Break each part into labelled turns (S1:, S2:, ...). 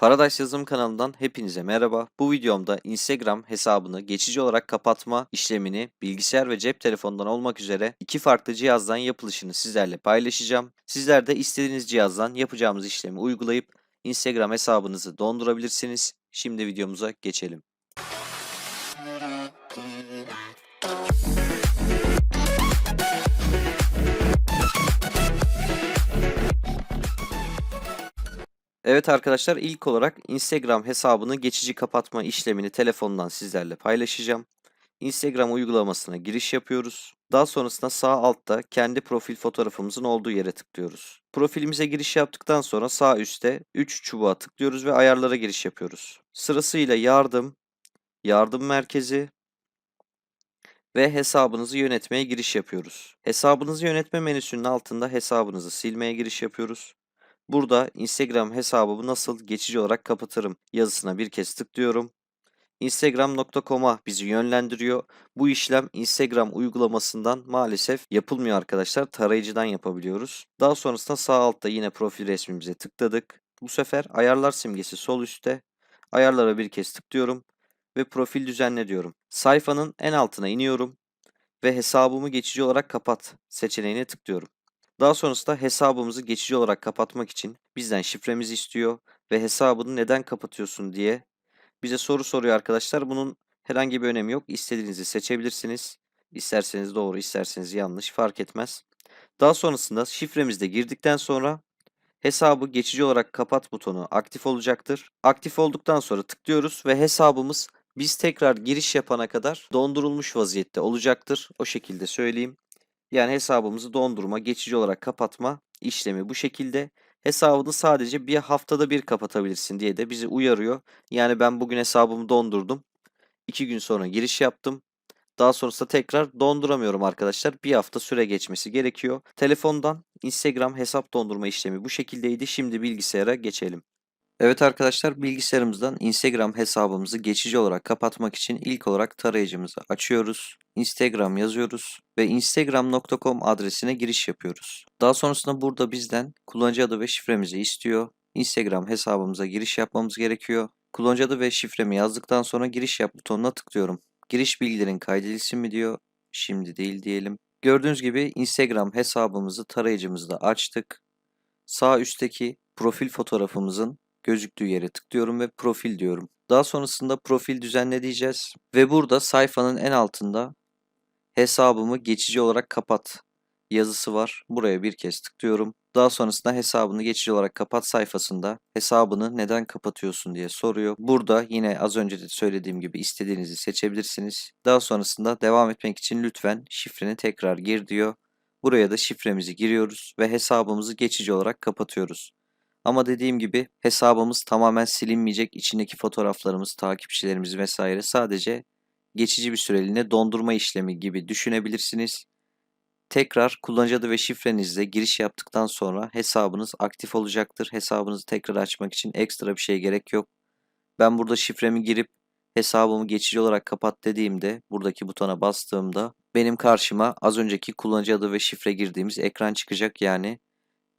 S1: Paradise Yazılım kanalından hepinize merhaba. Bu videomda Instagram hesabını geçici olarak kapatma işlemini bilgisayar ve cep telefonundan olmak üzere iki farklı cihazdan yapılışını sizlerle paylaşacağım. Sizler de istediğiniz cihazdan yapacağımız işlemi uygulayıp Instagram hesabınızı dondurabilirsiniz. Şimdi videomuza geçelim. Evet arkadaşlar ilk olarak Instagram hesabını geçici kapatma işlemini telefondan sizlerle paylaşacağım. Instagram uygulamasına giriş yapıyoruz. Daha sonrasında sağ altta kendi profil fotoğrafımızın olduğu yere tıklıyoruz. Profilimize giriş yaptıktan sonra sağ üstte 3 çubuğa tıklıyoruz ve ayarlara giriş yapıyoruz. Sırasıyla yardım, yardım merkezi ve hesabınızı yönetmeye giriş yapıyoruz. Hesabınızı yönetme menüsünün altında hesabınızı silmeye giriş yapıyoruz. Burada Instagram hesabımı nasıl geçici olarak kapatırım yazısına bir kez tıklıyorum. Instagram.com'a bizi yönlendiriyor. Bu işlem Instagram uygulamasından maalesef yapılmıyor arkadaşlar. Tarayıcıdan yapabiliyoruz. Daha sonrasında sağ altta yine profil resmimize tıkladık. Bu sefer ayarlar simgesi sol üstte. Ayarlara bir kez tıklıyorum ve profil düzenle diyorum. Sayfanın en altına iniyorum ve hesabımı geçici olarak kapat seçeneğine tıklıyorum. Daha sonrasında hesabımızı geçici olarak kapatmak için bizden şifremizi istiyor ve hesabını neden kapatıyorsun diye bize soru soruyor arkadaşlar. Bunun herhangi bir önemi yok. İstediğinizi seçebilirsiniz. İsterseniz doğru, isterseniz yanlış fark etmez. Daha sonrasında şifremizi de girdikten sonra hesabı geçici olarak kapat butonu aktif olacaktır. Aktif olduktan sonra tıklıyoruz ve hesabımız biz tekrar giriş yapana kadar dondurulmuş vaziyette olacaktır. O şekilde söyleyeyim. Yani hesabımızı dondurma, geçici olarak kapatma işlemi bu şekilde. Hesabını sadece bir haftada bir kapatabilirsin diye de bizi uyarıyor. Yani ben bugün hesabımı dondurdum. 2 gün sonra giriş yaptım. Daha sonrasında tekrar donduramıyorum arkadaşlar. Bir hafta süre geçmesi gerekiyor. Telefondan Instagram hesap dondurma işlemi bu şekildeydi. Şimdi bilgisayara geçelim. Evet arkadaşlar bilgisayarımızdan Instagram hesabımızı geçici olarak kapatmak için ilk olarak tarayıcımızı açıyoruz. Instagram yazıyoruz ve instagram.com adresine giriş yapıyoruz. Daha sonrasında burada bizden kullanıcı adı ve şifremizi istiyor. Instagram hesabımıza giriş yapmamız gerekiyor. Kullanıcı adı ve şifremi yazdıktan sonra giriş yap butonuna tıklıyorum. Giriş bilgilerin kaydedilsin mi diyor. Şimdi değil diyelim. Gördüğünüz gibi Instagram hesabımızı tarayıcımızda açtık. Sağ üstteki profil fotoğrafımızın gözüktüğü yere tıklıyorum ve profil diyorum. Daha sonrasında profil düzenle diyeceğiz. Ve burada sayfanın en altında hesabımı geçici olarak kapat yazısı var. Buraya bir kez tıklıyorum. Daha sonrasında hesabını geçici olarak kapat sayfasında hesabını neden kapatıyorsun diye soruyor. Burada yine az önce de söylediğim gibi istediğinizi seçebilirsiniz. Daha sonrasında devam etmek için lütfen şifreni tekrar gir diyor. Buraya da şifremizi giriyoruz ve hesabımızı geçici olarak kapatıyoruz. Ama dediğim gibi hesabımız tamamen silinmeyecek. İçindeki fotoğraflarımız, takipçilerimiz vesaire sadece geçici bir süreliğine dondurma işlemi gibi düşünebilirsiniz. Tekrar kullanıcı adı ve şifrenizle giriş yaptıktan sonra hesabınız aktif olacaktır. Hesabınızı tekrar açmak için ekstra bir şey gerek yok. Ben burada şifremi girip hesabımı geçici olarak kapat dediğimde buradaki butona bastığımda benim karşıma az önceki kullanıcı adı ve şifre girdiğimiz ekran çıkacak yani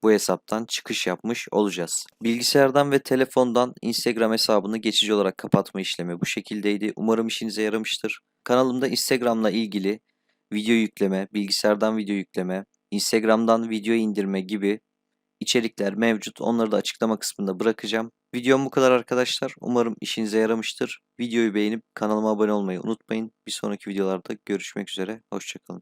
S1: bu hesaptan çıkış yapmış olacağız. Bilgisayardan ve telefondan Instagram hesabını geçici olarak kapatma işlemi bu şekildeydi. Umarım işinize yaramıştır. Kanalımda Instagram'la ilgili video yükleme, bilgisayardan video yükleme, Instagram'dan video indirme gibi içerikler mevcut. Onları da açıklama kısmında bırakacağım. Videom bu kadar arkadaşlar. Umarım işinize yaramıştır. Videoyu beğenip kanalıma abone olmayı unutmayın. Bir sonraki videolarda görüşmek üzere. Hoşçakalın.